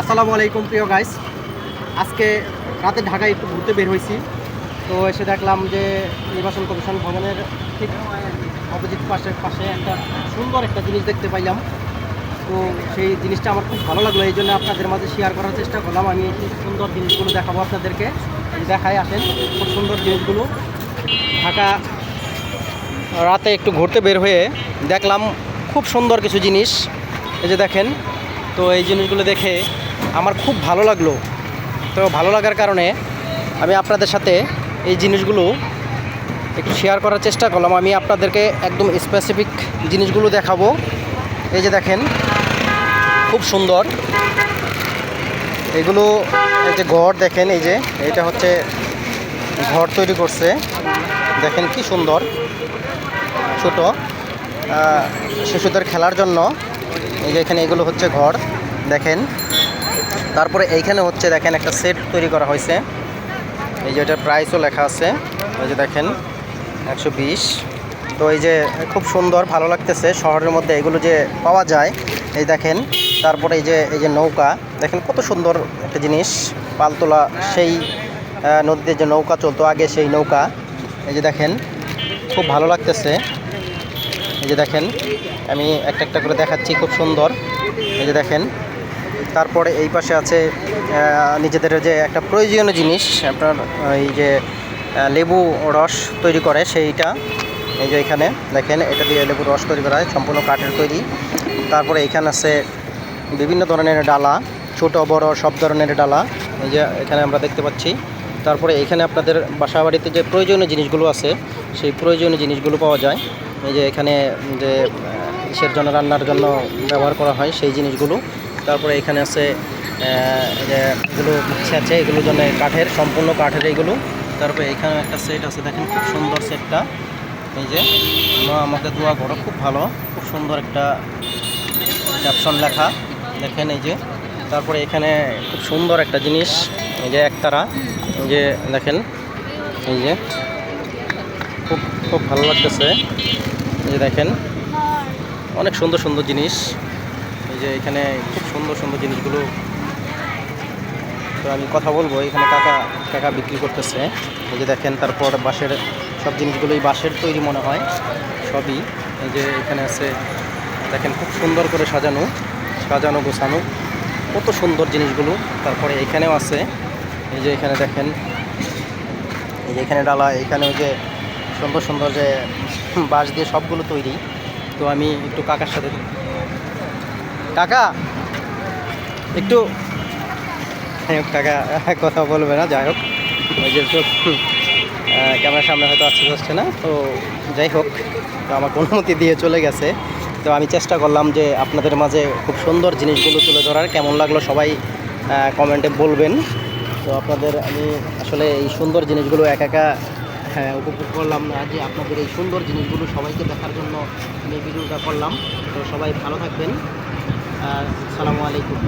আসসালামু আলাইকুম, প্রিয় গাইস আজকে রাতে ঢাকায় একটু ঘুরতে বের হয়েছি। তো এসে দেখলাম যে নির্বাচন কমিশন ভবনের ঠিক অপোজিট পাশের পাশে একটা সুন্দর একটা জিনিস দেখতে পাইলাম। তো সেই জিনিসটা আমার খুব ভালো লাগল, এই জন্য আপনাদের মাঝে শেয়ার করার চেষ্টা করলাম। আমি এই সুন্দর জিনিসগুলো দেখাবো আপনাদেরকে। দেখায় আসেন, খুব সুন্দর জিনিসগুলো। ঢাকা রাতে একটু ঘুরতে বের হয়ে দেখলাম খুব সুন্দর কিছু জিনিস। এই যে দেখেন তো এই জিনিসগুলো দেখে আমার খুব ভালো লাগল। তো ভালো লাগার কারণে আমি আপনাদের সাথে এই জিনিসগুলো একটু শেয়ার করার চেষ্টা করলাম। আমি আপনাদেরকে একদম স্পেসিফিক জিনিসগুলো দেখাবো। এই যে দেখেন, খুব সুন্দর। এগুলো এই যে ঘর দেখেন, এই যে এটা হচ্ছে ঘর তৈরি করছে। দেখেন কি সুন্দর, ছোট শিশুদের খেলার জন্য। এই যে এখানে এগুলো হচ্ছে ঘর, দেখেন। তারপরে এইখানে হচ্ছে দেখেন একটা সেট তৈরি করা হয়েছে। এই যে এটার প্রাইসও লেখা আছে। এই যে দেখেন, একশো বিশ। তো এই যে খুব সুন্দর, ভালো লাগতেছে। শহরের মধ্যে এগুলো যে পাওয়া যায়, এই দেখেন। তারপরে এই যে এই যে নৌকা, দেখেন কত সুন্দর একটা জিনিস। পালতোলা সেই নদীতে যে নৌকা চলতো, আগে সেই নৌকা। এই যে দেখেন, খুব ভালো লাগতেছে। এই যে দেখেন, আমি একটা একটা করে দেখাচ্ছি, খুব সুন্দর। এই যে দেখেন, তারপরে এই পাশে আছে নিজেদের যে একটা প্রয়োজনীয় জিনিস, আপনার এই যে লেবু রস তৈরি করে, সেইটা। এই যে এখানে, দেখেন, এটা দিয়ে লেবু রস তৈরি করা হয়, সম্পূর্ণ কাঠের তৈরি। তারপরে এখানে আছে বিভিন্ন ধরনের ডালা, ছোট, বড়, সব ধরনের ডালা। এই যে এখানে আমরা দেখতে পাচ্ছি তারপরে এখানে আপনাদের বাসা বাড়িতে যে প্রয়োজনীয় জিনিসগুলো আছে, সেই প্রয়োজনীয় জিনিসগুলো পাওয়া যায়। এই যে এখানে যে ইসের জন্য, রান্নার জন্য ব্যবহার করা হয় সেই জিনিসগুলো। তারপরে এখানে আছে যে এগুলো আছে, এগুলোর জন্য কাঠের, সম্পূর্ণ কাঠের এইগুলো তারপরে এখানে একটা সেট আছে, দেখেন খুব সুন্দর সেটটা এই যে আমাকে দোয়া করো, খুব ভালো, খুব সুন্দর একটা ক্যাপশন লেখা। দেখেন এই যে, তারপরে এখানে খুব সুন্দর একটা জিনিস। এই যে একতারা, এই যে দেখেন, এই যে খুব খুব ভালো লাগতেছে। এই যে দেখেন, অনেক সুন্দর সুন্দর জিনিস। এই যে এখানে খুব সুন্দর সুন্দর জিনিসগুলো তো আমি কথা বলব। এখানে কাকা কাকা বিক্রি করতেছে। এই যে দেখেন, তারপর বাঁশের সব জিনিসগুলোই বাঁশের তৈরি মনে হয়, সবই। এই যে এখানে আছে, দেখেন খুব সুন্দর করে সাজানো সাজানো, গোছানো। কত সুন্দর জিনিসগুলো। তারপরে এখানেও আছে এই যে এখানে দেখেন, এই যে এখানে ডালা, এখানে ওই যে সুন্দর সুন্দর যে বাঁশ দিয়ে সবগুলো তৈরি। তো আমি একটু কাকার সাথে কাকা, একটু কাকা কথা বলবে না, যাই হোক। ওই যে ক্যামেরার সামনে হয়তো আসতে আসছে না, তো যাই হোক, তো আমাকে অনুমতি দিয়ে চলে গেছে। তো আমি চেষ্টা করলাম যে আপনাদের মাঝে খুব সুন্দর জিনিসগুলো তুলে ধরার, কেমন লাগল সবাই কমেন্টে বলবেন। তো আপনাদের আমি আসলে এই সুন্দর জিনিসগুলো একা একা হ্যাঁ উপভোগ করলাম না, যে আপনাদের এই সুন্দর জিনিসগুলো সবাইকে দেখার জন্য আমি ভিডিওটা করলাম। তো সবাই ভালো থাকবেন। আর সালামু আলাইকুম।